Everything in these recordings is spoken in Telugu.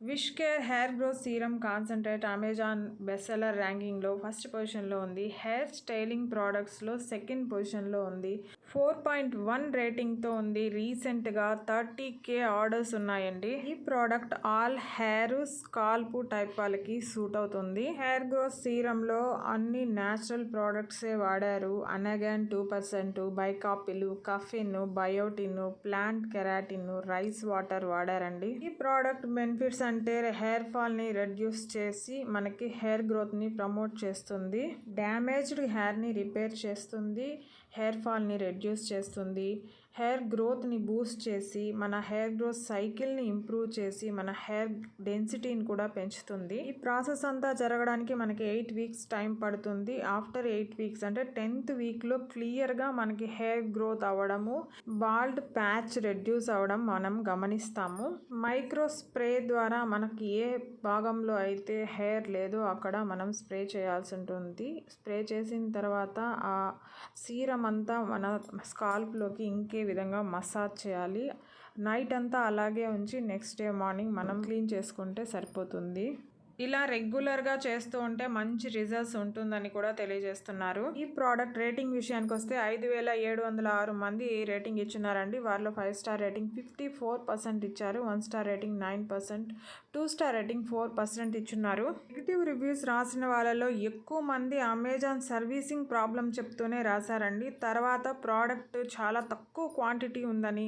Wish care hair growth serum concentrate Amazon bestseller ర్యాంకింగ్లో first పొజిషన్లో ఉంది. హెయిర్ స్టైలింగ్ ప్రోడక్ట్స్లో సెకండ్ పొజిషన్లో ఉంది. ఫోర్ పాయింట్ వన్ రేటింగ్తో ఉంది. రీసెంట్గా థర్టీ కే ఆర్డర్స్ ఉన్నాయండి. ఈ product all hair scalp type వాళ్ళకి సూట్ అవుతుంది. హెయిర్ గ్రోత్ సీరంలో అన్ని న్యాచురల్ ప్రోడక్ట్సే వాడారు. Anagain two percent baicapil caffeine biotin plant keratin rice water వాడారండి. ఈ ప్రోడక్ట్ బెనిఫిట్స్ అంటే హెయిర్ ఫాల్ని రెడ్యూస్ చేసి మనకి హెయిర్ గ్రోత్ని ప్రమోట్ చేస్తుంది. డ్యామేజ్డ్ హెయిర్ని రిపేర్ చేస్తుంది. హెయిర్ ఫాల్ని రెడ్యూస్ చేస్తుంది. హెయిర్ గ్రోత్ని బూస్ట్ చేసి మన హెయిర్ గ్రోత్ సైకిల్ని ఇంప్రూవ్ చేసి మన హెయిర్ డెన్సిటీని కూడా పెంచుతుంది. ఈ ప్రాసెస్ అంతా జరగడానికి మనకి ఎయిట్ వీక్స్ టైం పడుతుంది. ఆఫ్టర్ ఎయిట్ వీక్స్ అంటే టెన్త్ వీక్లో క్లియర్గా మనకి హెయిర్ గ్రోత్ అవ్వడము బాల్డ్ ప్యాచ్ రెడ్యూస్ అవ్వడం మనం గమనిస్తాము. మైక్రో స్ప్రే ద్వారా మనకి ఏ భాగంలో అయితే హెయిర్ లేదో అక్కడ మనం స్ప్రే చేయాల్సి ఉంటుంది. స్ప్రే చేసిన తర్వాత ఆ సీరం అంతా మన స్కాల్ప్లోకి ఇంకే విధంగా మసాజ్ చేయాలి. నైట్ అంతా అలాగే ఉంచి నెక్స్ట్ డే మార్నింగ్ మనం క్లీన్ చేసుకుంటే సరిపోతుంది. ఇలా రెగ్యులర్గా చేస్తూ ఉంటే మంచి రిజల్ట్స్ ఉంటుందని కూడా తెలియజేస్తున్నారు. ఈ ప్రోడక్ట్ రేటింగ్ విషయానికి వస్తే ఐదు వేల ఏడు వందల ఆరు మంది రేటింగ్ ఇచ్చినారండి. వారిలో five star rating fifty four percent ఇచ్చారు. One star rating nine percent two star rating four percent ఇచ్చున్నారు నెగిటివ్ రివ్యూస్ రాసిన వాళ్ళలో ఎక్కువ మంది అమెజాన్ సర్వీసింగ్ ప్రాబ్లం చెప్తూనే రాశారండి. తర్వాత ప్రోడక్ట్ చాలా తక్కువ క్వాంటిటీ ఉందని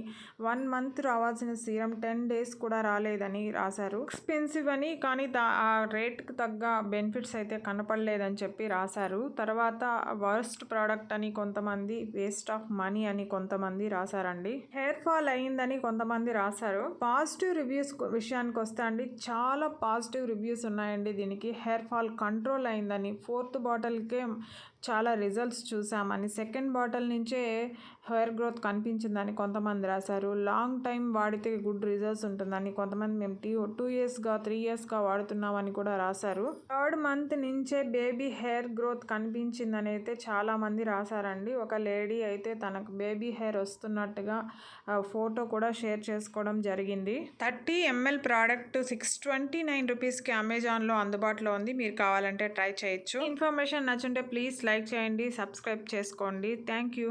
వన్ మంత్ రావాల్సిన సీరం టెన్ డేస్ కూడా రాలేదని రాశారు. ఎక్స్పెన్సివ్ అని కానీ దా రేట్కి తగ్గ బెనిఫిట్స్ అయితే కనపడలేదని చెప్పి రాశారు. తర్వాత వర్స్ట్ ప్రోడక్ట్ అని కొంతమంది వేస్ట్ ఆఫ్ మనీ అని కొంతమంది రాశారండి. హెయిర్ ఫాల్ అయిందని కొంతమంది రాశారు. పాజిటివ్ రివ్యూస్ విషయానికి వస్తే అండి చాలా పాజిటివ్ రివ్యూస్ ఉన్నాయండి దీనికి. హెయిర్ ఫాల్ కంట్రోల్ అయిందని ఫోర్త్ బాటిల్కే చాలా రిజల్ట్స్ చూసామని సెకండ్ బాటిల్ నుంచే హెయిర్ గ్రోత్ కనిపించిందని కొంతమంది రాశారు. లాంగ్ టైం వాడితే గుడ్ రిజల్ట్స్ ఉంటుందని కొంతమంది మేము టీ టూ ఇయర్స్గా త్రీ ఇయర్స్గా వాడుతున్నామని కూడా రాశారు. థర్డ్ మంత్ నుంచే బేబీ హెయిర్ గ్రోత్ కనిపించిందని అయితే చాలామంది రాశారండి. ఒక లేడీ అయితే తనకు బేబీ హెయిర్ వస్తున్నట్టుగా ఫోటో కూడా షేర్ చేసుకోవడం జరిగింది. Thirty ML product six twenty nine రూపీస్కి అమెజాన్లో అందుబాటులో ఉంది. మీరు కావాలంటే ట్రై చేయొచ్చు. ఇన్ఫర్మేషన్ నచ్చుంటే ప్లీజ్ లైక్ చేయండి సబ్స్క్రైబ్ చేసుకోండి. Thank you.